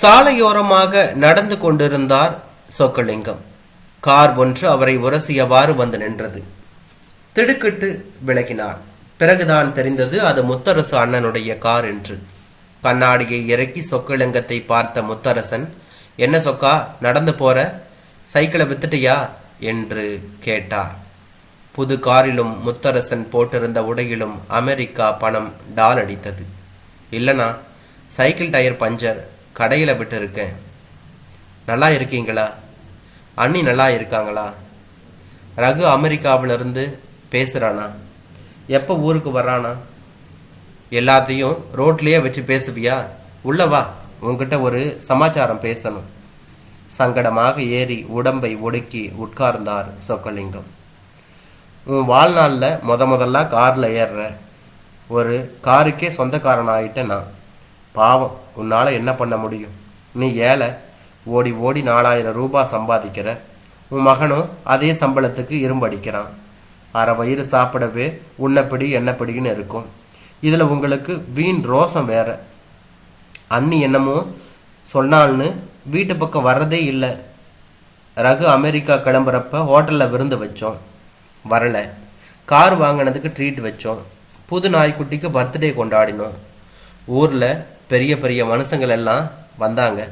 சாலையோரமாக நடந்து கொண்டிருந்தார் சொக்கலிங்கம். கார் ஒன்று அவரை உரசியவாறு வந்து நின்றது. திடுக்கிட்டு விலகினார். பிறகுதான் தெரிந்தது அது முத்தரசு அண்ணனுடைய கார் என்று. கண்ணாடியை இறக்கி சொக்கலிங்கத்தை பார்த்த முத்தரசன் என்ன சொக்கா நடந்து போற? சைக்கிளை வித்துட்டியா? என்று கேட்டார். புது காரிலும் முத்தரசன் போட்டிருந்த உடையிலும் அமெரிக்கா பணம் டால் அடித்தது இல்லைனா சைக்கிள் டயர் பஞ்சர் கடையில் விட்டு இருக்கேன் நல்லா இருக்கீங்களா? அண்ணி நல்லா இருக்காங்களா? ரகு அமெரிக்காவிலிருந்து பேசுகிறானா எப்போ ஊருக்கு வர்றானா? எல்லாத்தையும் ரோட்லேயே வச்சு பேசுவியா? உள்ளவா உங்ககிட்ட ஒரு சமாச்சாரம் பேசணும். சங்கடமாக ஏறி உடம்பை ஒடுக்கி உட்கார்ந்தார் சொக்கலிங்கம். உன் வாழ்நாளில் முத முதல்ல காரில் ஏறுற. ஒரு காருக்கே சொந்தக்காரன் ஆகிட்டேன் நான். பாவம். உன்னால் என்ன பண்ண முடியும்? நீ ஏழை ஓடி ஓடி நாலாயிரம் ரூபாய் சம்பாதிக்கிற. உன் மகனும் அதே சம்பளத்துக்கு இரும்படிக்கிறான் அரை வயிறு சாப்பிடவே உன்னப்படி என்னப்பிடின்னு இருக்கும். இதில் உங்களுக்கு வீண் ரோசம் வேற. அண்ணி என்னமோ சொன்னால்னு வீட்டு பக்கம் வர்றதே இல்லை. ரகு அமெரிக்கா கிளம்புறப்ப ஹோட்டலில் விருந்து வச்சோம். வரல. கார் வாங்கினதுக்கு ட்ரீட் வச்சோம். புது நாய்க்குட்டிக்கு பர்த்டே கொண்டாடினோம். ஊரில் பெரிய பெரிய மனுஷங்கள் எல்லாம் வந்தாங்க.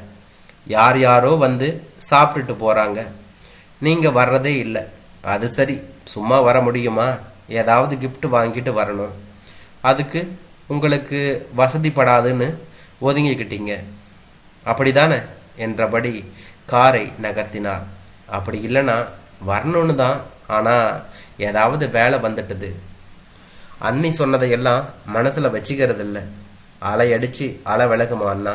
யார் யாரோ வந்து சாப்பிட்டுட்டு போகிறாங்க நீங்கள் வர்றதே இல்லை. அது சரி. சும்மா வர முடியுமா? ஏதாவது கிஃப்ட் வாங்கிட்டு வரணும். அதுக்கு உங்களுக்கு வசதிப்படாதுன்னு ஒதுங்கிக்கிட்டீங்க. அப்படிதானே? என்றபடி காரை நகர்த்தினார். அப்படி இல்லைன்னா வரணும்னு தான். ஆனால் ஏதாவது வேலை வந்துட்டுது. அன்னி சொன்னதையெல்லாம் மனசில் வச்சுக்கிறது இல்லை அலை அடித்து அலை விலகுமா அண்ணா?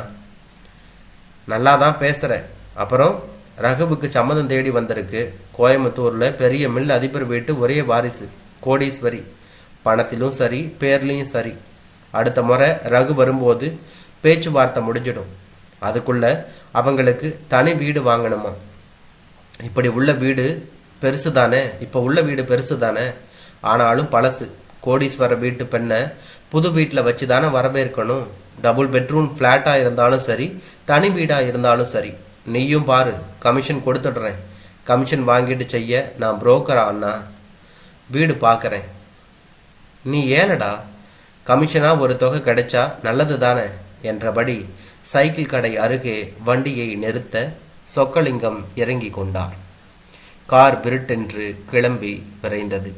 நல்லா தான் பேசுகிற அப்புறம் ரகுவுக்கு சம்மதம் தேடி வந்திருக்கு. கோயம்புத்தூரில் பெரிய மில் அதிபர் வீட்டு ஒரே வாரிசு கோடீஸ்வரி. பணத்திலும் சரி பேர்லேயும் சரி. அடுத்த முறை ரகு வரும்போது பேச்சுவார்த்தை முடிஞ்சிடும். அதுக்குள்ள அவங்களுக்கு தனி வீடு வாங்கணுமா? இப்படி உள்ள வீடு பெருசு தானே? இப்போ உள்ள வீடு பெருசு தானே? ஆனாலும் பழசு. கோடீஸ்வர வீட்டு பெண்ணை புது வீட்டில் வச்சு தானே வரவேற்கணும் டபுள் பெட்ரூம் ஃப்ளாட்டாக இருந்தாலும் சரி தனி வீடாக இருந்தாலும் சரி. நீயும் பாரு கமிஷன் கொடுத்துடுறேன். கமிஷன் வாங்கிட்டு செய்ய நான் புரோக்கரா அண்ணா? வீடு பார்க்குறேன் நீ ஏனடா? கமிஷனாக ஒரு தொகை கிடைச்சா நல்லது தானே என்றபடி சைக்கிள் கடை அருகே வண்டியை நிறுத்த சொக்கலிங்கம் இறங்கி கொண்டார். கார் விருட்டென்று கிளம்பி விரைந்தது.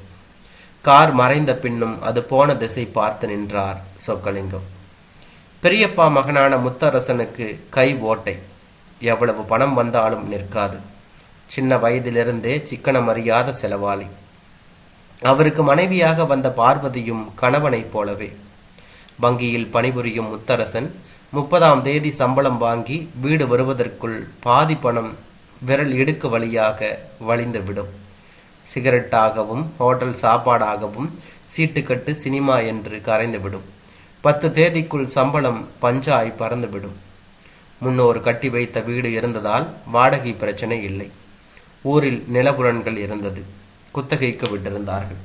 கார் மறைந்த பின்னும் அது போன திசை பார்த்து நின்றார் சொக்கலிங்கம். பெரியப்பா மகனான முத்தரசனுக்கு கை ஓட்டை. எவ்வளவு பணம் வந்தாலும் நிற்காது. சின்ன வயதிலிருந்தே சிக்கனம் அறியாத செலவாளி. அவருக்கு மனைவியாக வந்த பார்வதியும் கணவனைப் போலவே. வங்கியில் பணிபுரியும் முத்தரசன் முப்பதாம் தேதி சம்பளம் வாங்கி வீடு வருவதற்குள் பாதி பணம் விரல் இடுக்கு வழியாக வழிந்துவிடும். சிகரெட்டாகவும் ஹோட்டல் சாப்பாடாகவும் சீட்டுக்கட்டு சினிமா என்று கரைந்துவிடும். பத்து தேதிக்குள் சம்பளம் பஞ்சாய் பறந்துவிடும். முன்னோர் கட்டி வைத்த வீடு இருந்ததால் வாடகை பிரச்சனை இல்லை. ஊரில் நிலபுலன்கள் இருந்தது. குத்தகைக்கு விட்டிருந்தார்கள்.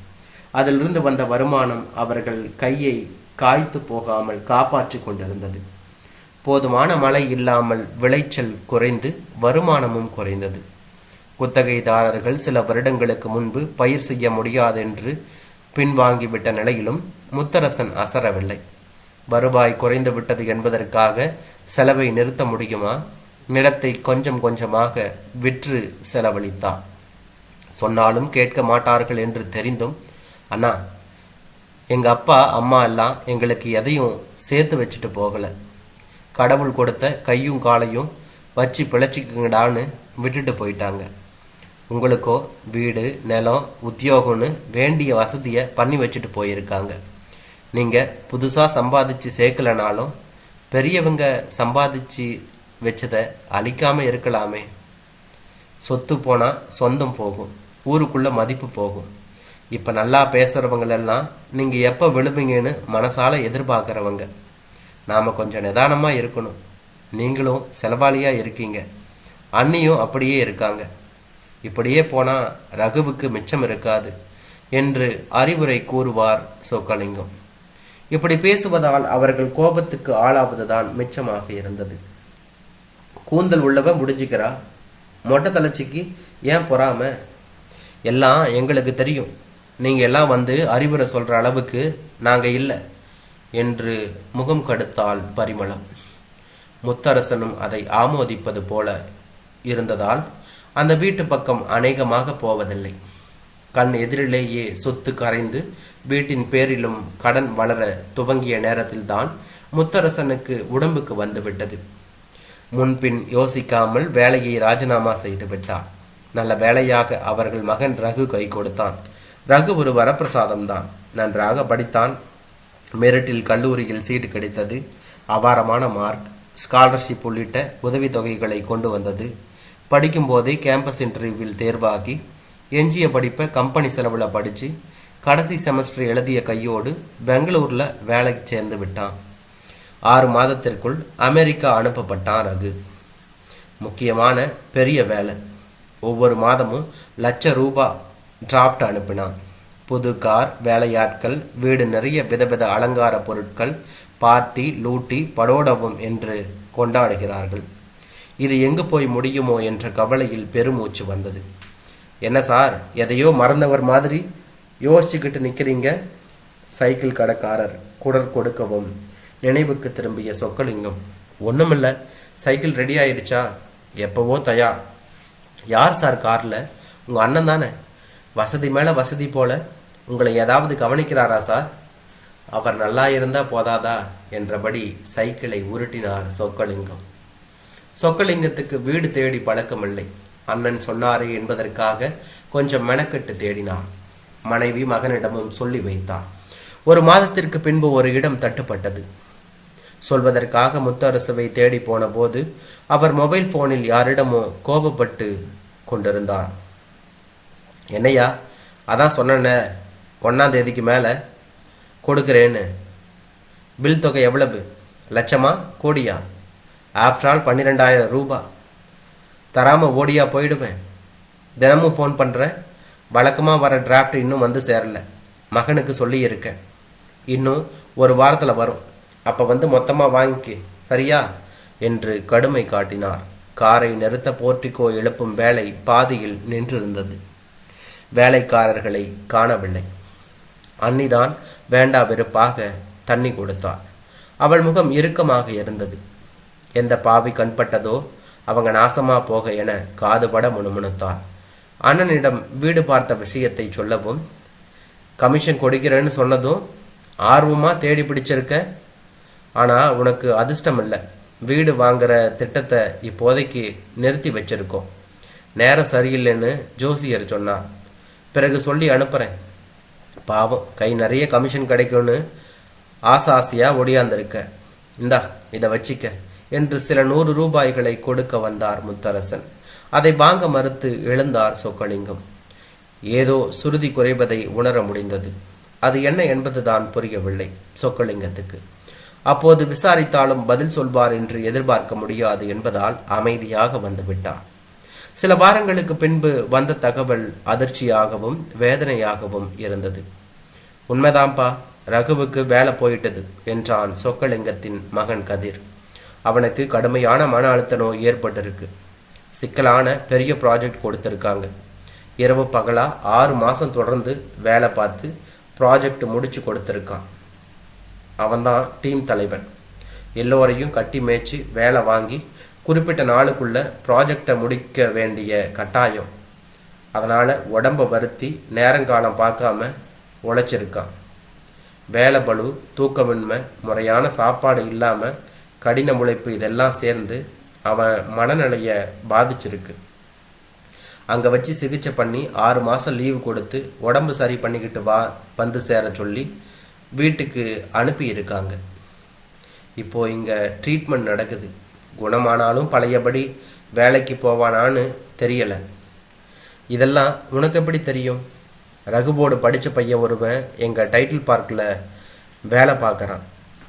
அதிலிருந்து வந்த வருமானம் அவர்கள் கையை காய்த்து போகாமல் காப்பாற்றிக் கொண்டிருந்தது. போதுமான மழை இல்லாமல் விளைச்சல் குறைந்து வருமானமும் குறைந்தது. குத்தகைதாரர்கள் சில வருடங்களுக்கு முன்பு பயிர் செய்ய முடியாதென்று பின்வாங்கிவிட்ட நிலையிலும் முத்தரசன் அசரவில்லை. வருவாய் குறைந்துவிட்டது என்பதற்காக செலவை நிறுத்த முடியுமா? நிலத்தை கொஞ்சம் கொஞ்சமாக விற்று செலவழித்தார். சொன்னாலும் கேட்க மாட்டார்கள் என்று தெரிந்தும் அண்ணா எங்க அப்பா அம்மா எல்லாம் எங்களுக்கு எதையும் சேர்த்து வச்சுட்டு போகல. கடவுள் கொடுத்த கையும் காலையும் வச்சு பிழைச்சிக்குங்கடான்னு விட்டுட்டு போயிட்டாங்க. உங்களுக்கோ வீடு நிலம் உத்தியோகம்னு வேண்டிய வசதியை பண்ணி வச்சுட்டு போயிருக்காங்க. நீங்கள் புதுசாக சம்பாதிச்சு சேர்க்கலனாலும் பெரியவங்க சம்பாதிச்சு வச்சதை அழிக்காமல் இருக்கலாமே. சொத்து போனால் சொந்தம் போகும் ஊருக்குள்ளே மதிப்பு போகும். இப்போ நல்லா பேசுகிறவங்களெல்லாம் நீங்கள் எப்போ விழுவீங்கன்னு மனசால் எதிர்பார்க்குறவங்க. நாம் கொஞ்சம் நிதானமாக இருக்கணும். நீங்களும் செலவாளியாக இருக்கீங்க. அண்ணியும் அப்படியே இருக்காங்க. இப்படியே போனால் ரகுவுக்கு மிச்சம் இருக்காது என்று அறிவுரை கூறுவார் சொக்கலிங்கம். இப்படி பேசுவதால் அவர்கள் கோபத்துக்கு ஆளாவதுதான் மிச்சமாக இருந்தது. கூந்தல் உள்ளவ முடிஞ்சுக்கிறா? மொட்டை தலைச்சிக்கு ஏன் பொறாம? எல்லாம் எங்களுக்கு தெரியும். நீங்கள் எல்லாம் வந்து அறிவுரை சொல்கிற அளவுக்கு நாங்கள் இல்லை என்று முகம் கடுத்தாள் பரிமளம். முத்தரசனும் அதை ஆமோதிப்பது போல இருந்ததால் அந்த வீட்டு பக்கம் அநேகமாக போவதில்லை. கண் எதிரிலேயே சொத்து கரைந்து வீட்டின் பேரிலும் கடன் வளர துவங்கிய நேரத்தில்தான் முத்தரசனுக்கு உடம்புக்கு வந்துவிட்டது. முன்பின் யோசிக்காமல் வேலையை ராஜினாமா செய்து விட்டார். நல்ல வேலையாக அவர்கள் மகன் ரகு கை கொடுத்தான். ரகு ஒரு வரப்பிரசாதம் தான் நன்றாக படித்தான். மெரிட்டில் கல்லூரியில் சீட்டு கிடைத்தது. அபாரமான மார்க். ஸ்காலர்ஷிப் உள்ளிட்ட உதவித்தொகைகளை கொண்டு வந்தது. படிக்கும்போதே கேம்பஸ் இன்டர்வியூவில் தேர்வாகி எஞ்சிய படிப்பை கம்பெனி செலவில் படித்து கடைசி செமஸ்டர் எழுதிய கையோடு பெங்களூரில் வேலைக்கு சேர்ந்து விட்டான். ஆறு மாதத்திற்குள் அமெரிக்கா அனுப்பப்பட்டான் ரகு. முக்கியமான பெரிய வேலை. ஒவ்வொரு மாதமும் லட்ச ரூபா டிராப்ட் அனுப்பினான். புது கார் வேலையாட்கள் வீடு நிறைய விதவித அலங்கார பொருட்கள் பார்ட்டி லூட்டி படோடவும் என்று கொண்டாடுகிறார்கள். இது எங்கு போய் முடியுமோ என்ற கவலையில் பெருமூச்சு வந்தது. என்ன சார் எதையோ மறந்தவர் மாதிரி? யோசிச்சுக்கிட்டு நிற்கிறீங்க சைக்கிள் கடைக்காரர் குடர் கொடுக்கவும். நினைவுக்கு திரும்பிய சொக்கலிங்கம். ஒன்றுமில்ல சைக்கிள் ரெடி ஆயிடுச்சா? எப்போவோ தயார் யார் சார் காரில்? உங்கள் அண்ணன் தானே. வசதி மேலே வசதி போல. உங்களை ஏதாவது கவனிக்கிறாரா சார்? அவர் நல்லா இருந்தால் போதாதா? என்றபடி சைக்கிளை உருட்டினார் சொக்கலிங்கம். சொக்கலிங்கத்துக்கு வீடு தேடி பழக்கமில்லை. அண்ணன் சொன்னாரே என்பதற்காக கொஞ்சம் மெனக்கெட்டு தேடினார் மனைவி மகனிடமும் சொல்லி வைத்தார் ஒரு மாதத்திற்கு பின்பு ஒரு இடம் தட்டுப்பட்டது. சொல்வதற்காக முத்தரசுவை தேடி போன போது அவர் மொபைல் போனில் யாரிடமோ கோபப்பட்டு கொண்டிருந்தார் என்னையா அதான் சொன்னேன்ன ஒன்றாம் தேதிக்கு மேலே கொடுக்குறேன்னு. பில் தொகை எவ்வளவு? லட்சமா? கோடியா? ஆஃப்டர் ஆல் பன்னிரெண்டாயிரம் ரூபா. தராமல் ஓடியா போயிடுவேன். தினமும் ஃபோன் பண்ணுறேன் வழக்கமாக வர டிராஃப்ட் இன்னும் வந்து சேரல. மகனுக்கு சொல்லியிருக்கேன். இன்னும் ஒரு வாரத்தில் வரும். அப்போ வந்து மொத்தமாக வாங்கிக்க. சரியா? என்று கடுமை காட்டினார். காரை நிறுத்த போர்ட்டிக்கோ எழுப்பும் வேலை பாதியில் நின்றிருந்தது. வேலைக்காரர்களை காணவில்லை. அன்னிதான் வேண்டா வெறுப்பாக தண்ணி கொடுத்தாள். அவள் முகம் இறுக்கமாக இருந்தது. எந்த பாவி கண்பட்டதோ அவங்க நாசமா போக என காதுபட முணுமுணுத்தார் அண்ணனிடம் வீடு பார்த்த விஷயத்தை சொல்லவும் கமிஷன் கொடுக்கிறேன்னு சொன்னதும் ஆர்வமா தேடி பிடிச்சிருக்க? ஆனா உனக்கு அதிர்ஷ்டம் இல்லை வீடு வாங்குற திட்டத்தை இப்போதைக்கு நிறுத்தி வச்சிருக்கோம். நேரம் சரியில்லைன்னு ஜோசியர் சொன்னார். பிறகு சொல்லி அனுப்புறேன். பாவம் கை நிறைய கமிஷன் கிடைக்கும்னு ஆசை ஆசையாக ஒடியாந்திருக்க. இந்தா இதை வச்சிக்க. என்று சில நூறு ரூபாய்களை கொடுக்க வந்தார் முத்தரசன். அதை வாங்க மறுத்து எழுந்தார் சொக்கலிங்கம். ஏதோ சுருதி குறைவதை உணர முடிந்தது. அது என்ன என்பதுதான் புரியவில்லை சொக்கலிங்கத்துக்கு. அப்போது விசாரித்தாலும் பதில் சொல்வார் என்று எதிர்பார்க்க முடியாது என்பதால் அமைதியாக வந்துவிட்டார் சில வாரங்களுக்கு பின்பு வந்த தகவல் அதிர்ச்சியாகவும் வேதனையாகவும் இருந்தது. உண்மைதான்ப்பா ரகுவுக்கு வேலை போயிட்டது என்றான் சொக்கலிங்கத்தின் மகன் கதிர். அவனுக்கு கடுமையான மன அழுத்த நோய் ஏற்பட்டிருக்கு. சிக்கலான பெரிய ப்ராஜெக்ட் கொடுத்துருக்காங்க. இரவு பகலாக ஆறு மாதம் தொடர்ந்து வேலை பார்த்து ப்ராஜெக்ட் முடிச்சு கொடுத்துருக்கான். அவன்தான் டீம் தலைவன். எல்லோரையும் கட்டி மேய்ச்சி வேலை வாங்கி குறிப்பிட்ட நாளுக்குள்ளே ப்ராஜெக்டை முடிக்க வேண்டிய கட்டாயம். அதனால் உடம்பை வருத்தி நேரங்காலம் பார்க்காம உழைச்சிருக்கான். வேலை பளு தூக்கமின்மை முறையான சாப்பாடு இல்லாமல் கடின உழைப்பு இதெல்லாம் சேர்ந்து அவன் மனநிலையை பாதிச்சிருக்கு. அங்கே வச்சு சிகிச்சை பண்ணி ஆறு மாதம் லீவு கொடுத்து உடம்பு சரி பண்ணிக்கிட்டு வா வந்து சேர சொல்லி வீட்டுக்கு அனுப்பி இருக்காங்க இப்போ இங்கே ட்ரீட்மெண்ட் நடக்குது. குணமானாலும் பழையபடி வேலைக்கு போவானான்னு தெரியலை. இதெல்லாம் உனக்கு எப்படி தெரியும்? ரகுபோர்டு படித்த பையன் ஒருவன் எங்கள் டைட்டில் பார்க்கில் வேலை பார்க்குறான்.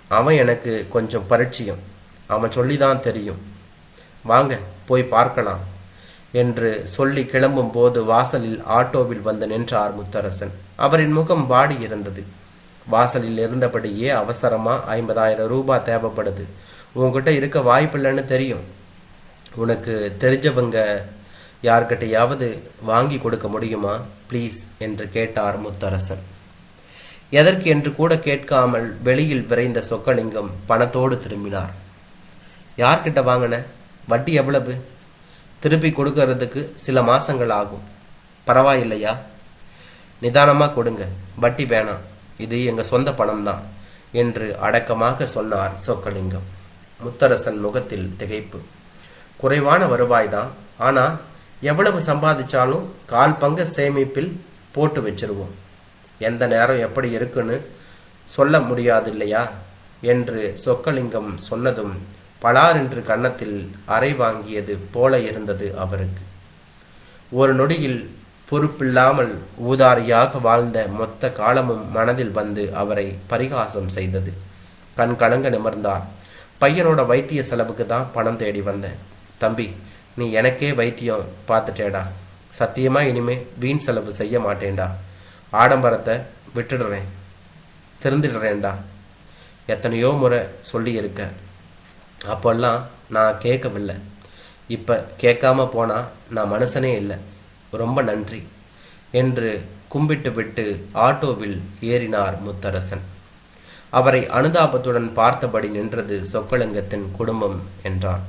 அவன் எனக்கு கொஞ்சம் பரிச்சயம் அவன் சொல்லி தான் தெரியும். வாங்க போய் பார்க்கலாம் என்று சொல்லி கிளம்பும் போது வாசலில் ஆட்டோவில் வந்து நின்றார் முத்தரசன். அவரின் முகம் வாடி இருந்தது. வாசலில் இருந்தபடியே அவசரமா ஐம்பதாயிரம் ரூபாய் தேவைப்படுது. உங்ககிட்ட இருக்க வாய்ப்பில்லைன்னு தெரியும். உனக்கு தெரிஞ்சவங்க யார்கிட்டயாவது வாங்கி கொடுக்க முடியுமா? ப்ளீஸ் என்று கேட்டார் முத்தரசன். எதற்கு என்று கூட கேட்காமல் வெளியில் விரைந்த சொக்கலிங்கம் பணத்தோடு திரும்பினார். யார்கிட்ட வாங்கின? வட்டி எவ்வளவு? திருப்பி கொடுக்கறதுக்கு சில மாசங்கள் ஆகும். பரவாயில்லையா? நிதானமாக கொடுங்க. வட்டி வேணாம். இது எங்கள் சொந்த பணம் தான் என்று அடக்கமாக சொன்னார் சொக்கலிங்கம். முத்தரசன் முகத்தில் திகைப்பு. குறைவான வருவாய்தான். ஆனால் எவ்வளவு சம்பாதிச்சாலும் கால் பங்கு சேமிப்பில் போட்டு வச்சிருவோம். எந்த நேரம் எப்படி இருக்குன்னு சொல்ல முடியாது இல்லையா என்று சொக்கலிங்கம் சொன்னதும் பலார் என்று கன்னத்தில் அறை வாங்கியது போல இருந்தது அவருக்கு. ஒரு நொடியில் பொறுப்பில்லாமல் ஊதாரியாக வாழ்ந்த மொத்த காலமும் மனதில் வந்து அவரை பரிகாசம் செய்தது. கண் கலங்க நிமிர்ந்தார். பையனோட வைத்திய செலவுக்கு தான் பணம் தேடி வந்தேன். தம்பி நீ எனக்கே வைத்தியம் பார்த்துட்டேடா. சத்தியமா இனிமே வீண் செலவு செய்ய மாட்டேன்டா. ஆடம்பரத்தை விட்டுடுறேன். திருந்திடுறேன்டா. எத்தனையோ முறை சொல்லியிருக்க அப்போல்லாம் நான் கேட்கவில்லை. இப்போ கேட்காம போனா நான் மனுஷனே இல்லை. ரொம்ப நன்றி. என்று கும்பிட்டு விட்டு ஆட்டோவில் ஏறினார் முத்தரசன். அவரை அனுதாபத்துடன் பார்த்தபடி நின்றது சொக்கலிங்கத்தின் குடும்பம் என்றான்.